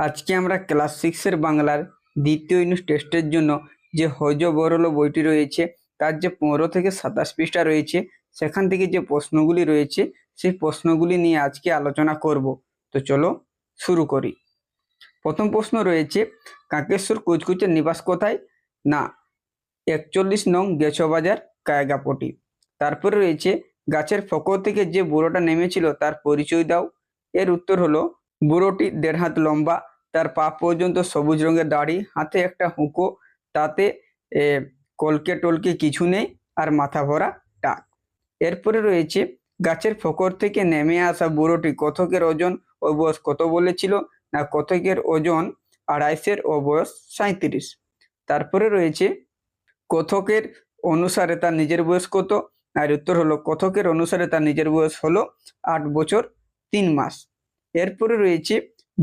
আজকে আমরা ক্লাস সিক্সের বাংলার দ্বিতীয় ইউনিট টেস্টের জন্য যে হজ বরল বইটি রয়েছে, তার যে পনেরো থেকে সাতাশ পৃষ্ঠা রয়েছে, সেখান থেকে যে প্রশ্নগুলি রয়েছে, সেই প্রশ্নগুলি নিয়ে আজকে আলোচনা করব। তো চলো শুরু করি। প্রথম প্রশ্ন রয়েছে, কাকেশ্বর কুচকুচের নিবাস কোথায়? না, একচল্লিশ নং গেছবাজার, কায়গাপটি। তারপরে রয়েছে, গাছের ফকর থেকে যে বুড়োটা নেমেছিল তার পরিচয় দাও। এর উত্তর হলো, বুড়োটি দেড় হাত লম্বা তার পা পর্যন্ত সবুজ রঙের দাড়ি, হাতে একটা হুঁকো, তাতে কলকে টলকে কিছু নেই আর মাথা ভরা টাক। এরপরে রয়েছে, গাছের ফকর থেকে নেমে আসা বুড়োটি কতকের ওজন ও বয়স কত বলেছিল না কতকের ওজন আড়াইশের ও বয়স সাঁত্রিশ তারপরে রয়েছে কথকের অনুসারে তার নিজের বয়স কত? আর উত্তর হলো কথকের অনুসারে তার নিজের বয়স হলো আট বছর তিন মাস। এরপরে রয়েছে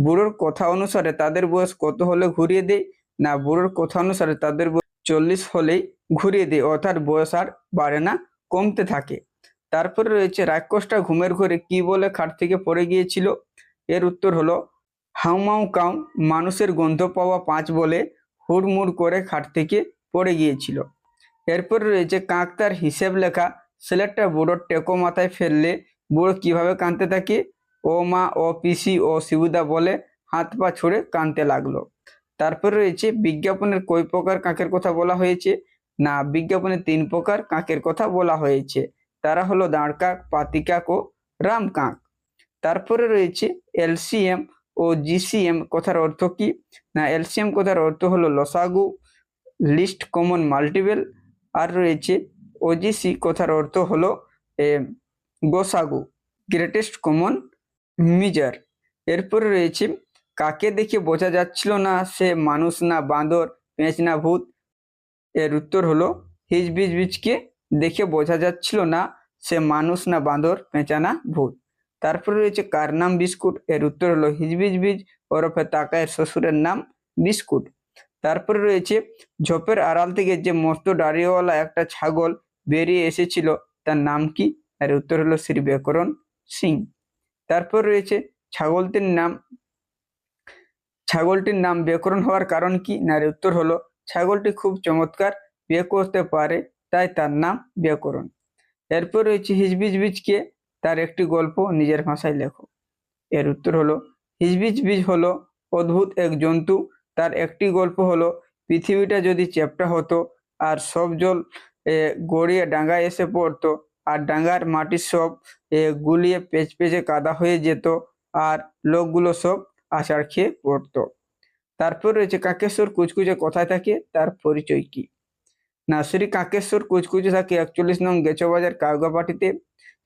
বুড়োর কথা অনুসারে তাদের বয়স কত হলে ঘুরিয়ে দেয় না, বুড়োর কথা অনুসারে তাদের বয়স চল্লিশ হলেই ঘুরিয়ে দেয় অর্থাৎ বয়স আর বাড়ে না, কমতে থাকে। তারপরে রয়েছে, রাক্ষসটা ঘুমের ঘরে কি বলে খাট থেকে পড়ে গিয়েছিল? এর উত্তর হলো হাউমাউ কাউ মানুষের গন্ধ পাওয়া পাঁচ বলে হুড়মুড় করে খাট থেকে পড়ে গিয়েছিল। এরপর রয়েছে কাক তার হিসেব লেখা সেলেটটা বুড়োর টেকো মাথায় ফেললে বুড়ো কীভাবে কাঁদতে থাকে? ও মা, ও পিসি, ও শিবুদা বলে হাত পা ছুড়ে কাঁদতে লাগল। তারপর রয়েছে বিজ্ঞাপনের কই প্রকার কাকের কথা বলা হয়েছে? না বিজ্ঞাপনে তিন প্রকার কাকের কথা বলা হয়েছে। তারা হলো দাঁড় কাক, পাতি কাক ও রাম কাক। তারপরে রয়েছে এলসিএম ও জিসিএম। কথার অর্থ কি? না, এলসিএম কথার অর্থ হলো লসাগু, লিস্ট, কমন, মাল্টিপেল। আর রয়েছে ওজিসি, কথার অর্থ হলো গোসাগু, গ্রেটেস্ট, কমন। মিজার। এরপরে রয়েছে, কাকে দেখে বোঝা যাচ্ছিল না সে মানুষ না বাঁদর, পেঁচ না ভূত? এর উত্তর হলো, হিজবিজ বিজকে দেখে বোঝা যাচ্ছিল না সে মানুষ না বাঁদর, পেঁচা না ভূত। তারপরে রয়েছে, কার নাম বিস্কুট? এর উত্তর হলো, হিজবিজ বিজ, ওরফে তাকায়ের শ্বশুরের নাম বিস্কুট। তারপরে রয়েছে, ঝোপের আড়াল থেকে যে মস্ত দাড়িওয়ালা একটা ছাগল বেরিয়ে এসেছিল, তার নাম কি? এর উত্তর হলো, শ্রী ব্যাকরণ সিং। তারপর রয়েছে ছাগলটির নাম ছাগলটির নাম ব্যাকরণ হওয়ার কারণ কি? না উত্তর হলো, ছাগলটি খুব চমৎকার, বিয়ে করতে পারে, তাই তার নাম ব্যাকরণ। এরপর রয়েছে হিজবিজ বীজকে তার একটি গল্প নিজের ভাষায় লেখো। এর উত্তর হলো হিজবিজ বীজ হলো অদ্ভুত এক জন্তু। তার একটি গল্প হলো, পৃথিবীটা যদি চ্যাপ্টা হতো আর সব জল গড়িয়ে ডাঙ্গায় এসে পড়তো আর ডাঙ্গার মাটির সব গুলিয়ে পেঁচ পেচে কাদা হয়ে যেত আর লোকগুলো সব আষাঢ় খেয়ে পড়তো। তারপর রয়েছে কাকেশ্বর কুচকুচে কোথায় থাকে, তার পরিচয় কি? না, শ্রী কাকেশ্বর কুচকুচে থাকে একচল্লিশ নং গেচবাজার কাউগাপাটিতে।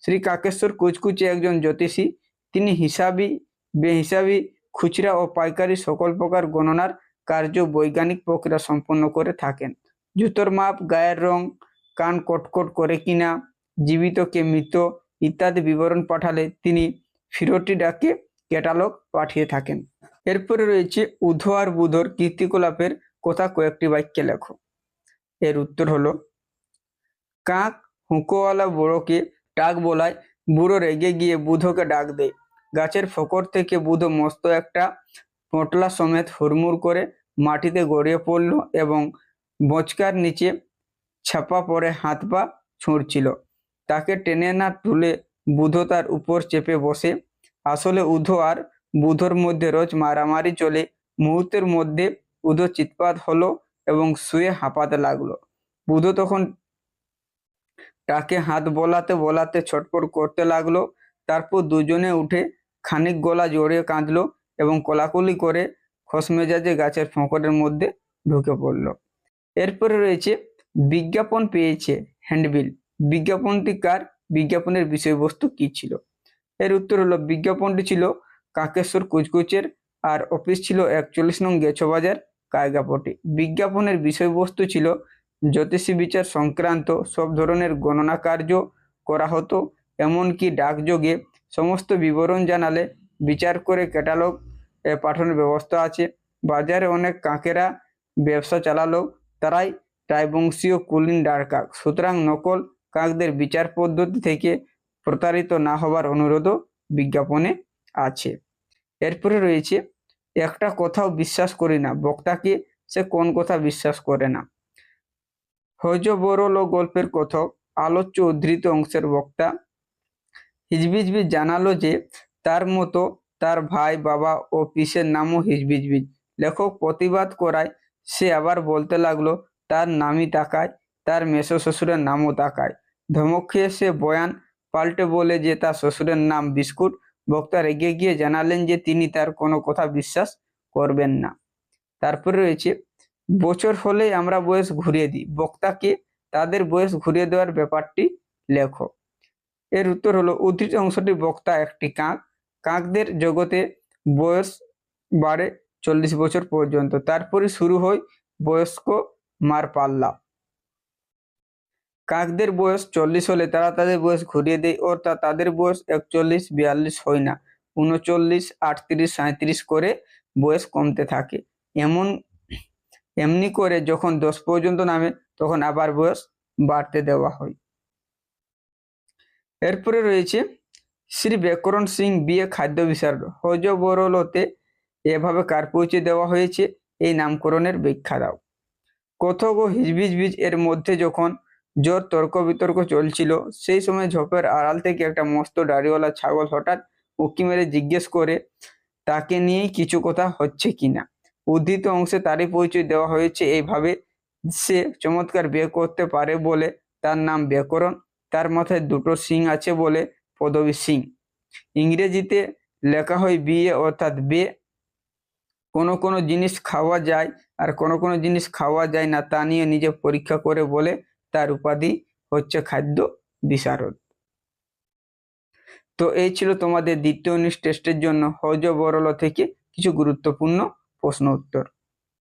শ্রী কাকেশ্বর কুচকুচে একজন জ্যোতিষী, তিনি হিসাবি, বেহিসাবি, খুচরা ও পাইকারি সকল প্রকার গণনার কার্য বৈজ্ঞানিক প্রক্রিয়া সম্পন্ন করে থাকেন। জুতোর মাপ, গায়ের রং, কান কটকট করে কিনা জীবিত কে মৃত ইত্যাদি বিবরণ পাঠালে তিনি ফিরতি ডাকে ক্যাটালগ পাঠিয়ে থাকেন। এরপরে রয়েছে উধ আর বুধর কীর্তিকলাপের কথা কয়েকটি বাক্যে লেখো। এর উত্তর হলো, কাক হুঁকোওয়ালা বুড়োকে ডাক বলায় বুড়ো রেগে গিয়ে বুধকে ডাক দেয়। গাছের ফকর থেকে বুধ মস্ত একটা পোঁটলা সমেত হুড়মুড় করে মাটিতে গড়িয়ে পড়ল এবং বচকার নিচে ছাপা পরে হাত পা ছুঁড়ছিল। তাকে টেনে না তুলে বুধ তার উপর চেপে বসে। আসলে উধো আর বুধর মধ্যে রোজ মারামারি চলে। মুহূর্তের মধ্যে উধো চিৎপাত হলো এবং শুয়ে হাঁপাতে লাগল। বুধ তখন তাকে হাত বলাতে বলাতে ছটপট করতে লাগল। তারপর দুজনে উঠে খানিক গলা জড়িয়ে কাঁদলো এবং কোলাকুলি করে খসমেজাজে গাছের ফোঁকরের মধ্যে ঢুকে পড়ল। এরপরে রয়েছে, বিজ্ঞাপন পেয়েছে হ্যান্ডবিল বিজ্ঞাপনটি কার? বিজ্ঞাপনের বিষয়বস্তু কি ছিল? এর উত্তর হলো, বিজ্ঞাপনটি ছিল কাকেশ্বর কুচকুচের আর অফিস ছিল একচল্লিশ নং গেছবাজার কায়গাপটি। বিজ্ঞাপনের বিষয়বস্তু ছিল জ্যোতিষী বিচার সংক্রান্ত, সব ধরনের গণনা কার্য করা হতো, এমনকি ডাকযোগে সমস্ত বিবরণ জানালে বিচার করে ক্যাটালগ পাঠানোর ব্যবস্থা আছে। বাজারে অনেক কাকেরা ব্যবসা চালালো, তারাই রায়বংশীয় কুলিন ডারকাক সুতরাং নকল কাকদের বিচার পদ্ধতি থেকে প্রতারিত না হবার অনুরোধও বিজ্ঞাপনে আছে। এরপরে রয়েছে, একটা কথাও বিশ্বাস করি না। বক্তাকে সে কোন কথা বিশ্বাস করে না? হজ বরল ও গল্পের কথক, আলোচ্য উদ্ধৃত অংশের বক্তা হিজবিজবিজ জানালো যে, তার মতো তার ভাই, বাবা ও পিসের নামও হিজবিজবিজ লেখক প্রতিবাদ করায় সে আবার বলতে লাগল, তার নামই তাকায়, তার মেসো শ্বশুরের নামও তাকায়। ধমক খেয়ে সে বয়ান পাল্টে বলে যে তার শ্বশুরের নাম বিস্কুট। বক্তা রেগে গিয়ে জানালেন যে তিনি তার কোনো কথা বিশ্বাস করবেন না। তারপরে রয়েছে, বছর হলেই আমরা বয়স ঘুরিয়ে দিই। বক্তাকে তাদের বয়স ঘুরিয়ে দেওয়ার ব্যাপারটি লেখো। এর উত্তর হলো, উদ্ধৃত অংশটি বক্তা একটি কাক। কাকদের জগতে বয়স বাড়ে চল্লিশ বছর পর্যন্ত। তারপরে শুরু হয় বয়স্ক মার পাল্লা কাকদের বয়স চল্লিশ হলে তারা তাদের বয়স ঘুরিয়ে দেয় অর্থাৎ তাদের বয়স একচল্লিশ, বিয়াল্লিশ হয় না। উনচল্লিশ, আটত্রিশ সাঁত্রিশ করে বয়স কমতে থাকে। এমন, এমনি করে যখন দশ পর্যন্ত নামে তখন আবার বয়স বাড়তে দেওয়া হয়। এরপরে রয়েছে, শ্রী ব্যাকরণ সিং বিয়ে খাদ্য বিশারদ হজ বরলতে এভাবে কার পৌঁছে দেওয়া হয়েছে? এই নামকরণের ব্যাখ্যা দাও। কথক ও হিজবিজ বীজ এর মধ্যে যখন জোর তর্ক বিতর্ক চলছিল। সেই সময় ঝোপের আড়াল থেকে একটা মস্ত দাড়িওয়ালা ছাগল হঠাৎ উকি মেরে জিজ্ঞেস করে, তাকে নিয়েই কিছু কথা হচ্ছে কিনা উদ্ধৃত অংশে তারই পরিচয় দেওয়া হয়েছে এইভাবে সে চমৎকার বিয়ে করতে পারে বলে তার নাম ব্যাকরণ। তার মাথায় দুটো সিং আছে বলে পদবী সিং ইংরেজিতে লেখা হয় বিয়ে অর্থাৎ বে। কোনো কোনো জিনিস খাওয়া যায় আর কোনো কোনো জিনিস খাওয়া যায় না তা নিয়ে নিজে পরীক্ষা করে বলে তার উপাধি হচ্ছে খাদ্য বিশারদ। তো এই ছিল তোমাদের দ্বিতীয় ইউনিট টেস্টের জন্য হজ বরল থেকে কিছু গুরুত্বপূর্ণ প্রশ্ন উত্তর।